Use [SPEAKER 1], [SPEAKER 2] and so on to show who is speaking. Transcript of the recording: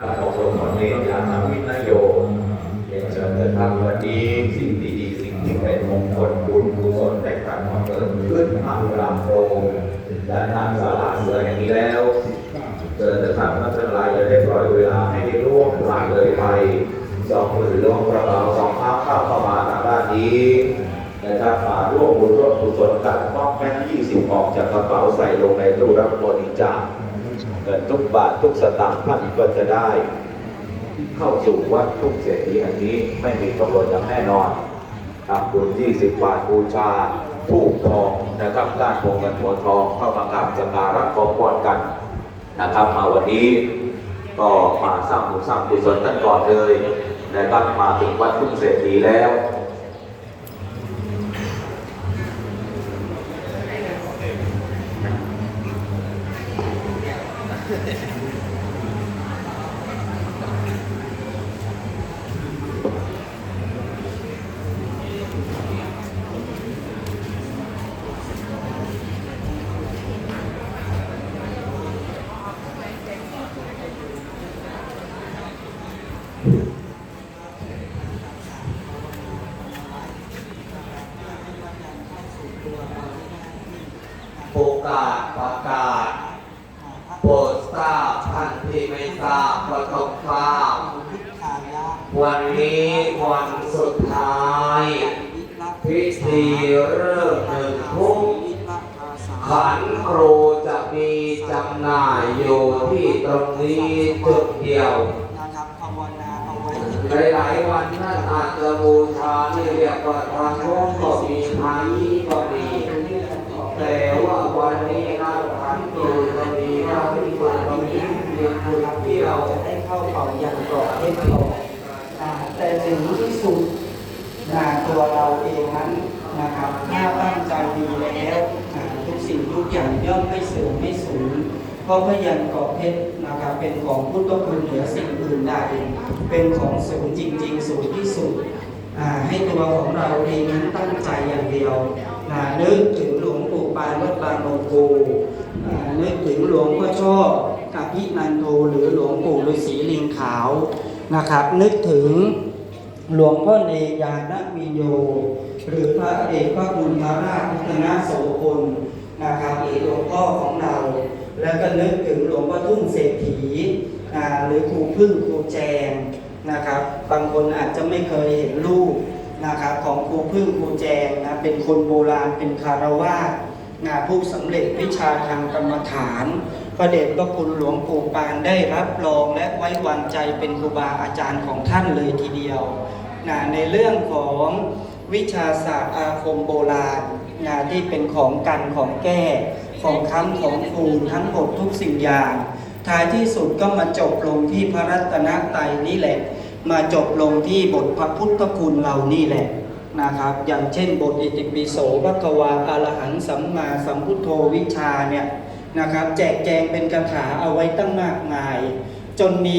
[SPEAKER 1] ของหลวงพ่อเนยานาวินโยเรียนเชิญเดินทางวันนี้สิ่งดีๆสิ่งที่เป็นมงคลบุญกุศลได้กลับมาเกิดขึ้นทางรามโรงและทางศาลาเสืออย่างนี้แล้วเชิญเดินทางนักทั้งหลายจะได้ปล่อยเวลาให้ได้ล่วงผ่านเลยไปสองมือล่วงกระเป๋าสองเท้าเข้าเข้ามาทางด้านนี้นะครับมาร่วมบุญร่วมกุศลกันมอบแค่ยี่สิบออกจากกระเป๋าใส่ลงในตู้รับบริจาค เงินทุกบาททุกสตางค์ท่านก็จะได้ เข้าสู่วัดทุกเศรษฐีแห่งนี้ไม่มีกำหนดอย่างแน่นอนทำบุญ20 บาทบูชาทูกทองนะครับด้านพวงเงินหัวทองเข้ามากราบสักการะขอพรกันนะครับมาวันนี้ก็มาสร้างบุญสร้างกุศลกันก่อนเลยนะครับมาถึงวัดทุกเศรษฐีแล้ว
[SPEAKER 2] โอกาสประกาศโปรดทราบท่านที่ไม่ทราบก็ต้องทราบวันนี้วันสุดท้าย พิธีเริ่มหนึ่งทุ่มขันครูจะมีจำหน่ายอยู่ที่ตรงนี้จุดเดียว หลายๆวันท่านอาจจะบูชานี่เรียกว่าทางโน้นก็มีทางนี้ก็มีแต่ว่าวันนี้นะขันตูก็มีนะที่มันก็มีเรียนบุญเที่ยว
[SPEAKER 3] จะได้เข้าเป่ายันกรอบเทพต่ออ่าแต่ถึงที่สุดนะตัวเราเองนั้นนะครับถ้าตั้งใจดีแล้วทุกสิ่งทุกอย่างย่อมไม่เสื่อมไม่สูญ เพราะพยันกรอบเพชรนะครับเป็นของพุทธคุณเหนือสิ่งอื่นใดเป็นของสูงจริง ๆ สูงที่สุดให้ตัวของเราเองนั้นตั้งใจอย่างเดียวนะนึกถึงหลวงปู่ปานวัดบางโลโกอ่านึกถึงหลวงพ่อชอบอภินันโทหรือหลวงปู่ฤาษีลิงขาวนะครับ นึกถึงหลวงพ่อเนยานวิโย หรือพระเอกพระบุญพระราชพัฒนาโสพลนะครับหรือหลวงพ่อของเรา แล้วก็นึกถึงหลวงพ่อทุ่งเศรษฐีอ่าหรือครูพึ่งครูแจงนะครับ บางคนอาจจะไม่เคยเห็นรูปนะครับของครูพึ่งครูแจงนะเป็นคนโบราณเป็นคารวาสงานผู้สำเร็จวิชาทางกรรมฐานพระเดชพระคุณหลวงปู่ปานได้รับรองและไว้วางใจเป็นครูบาอาจารย์ของท่านเลยทีเดียวนะในเรื่องของวิชาศาสตร์อาคมโบราณนะที่เป็นของกันของแก้ ของค้ำของคูณทั้งหมดทุกสิ่งอย่าง ท้ายที่สุดก็มาจบลงที่พระรัตนตรัยนี่แหละ มาจบลงที่บทพระพุทธคุณเรานี่แหละนะครับ อย่างเช่น บทอิติปิโสภควาอรหังสัมมาสัมพุทโธวิชาเนี่ยนะครับ แจกแจงเป็นคาถาเอาไว้ตั้งมากมาย จนมี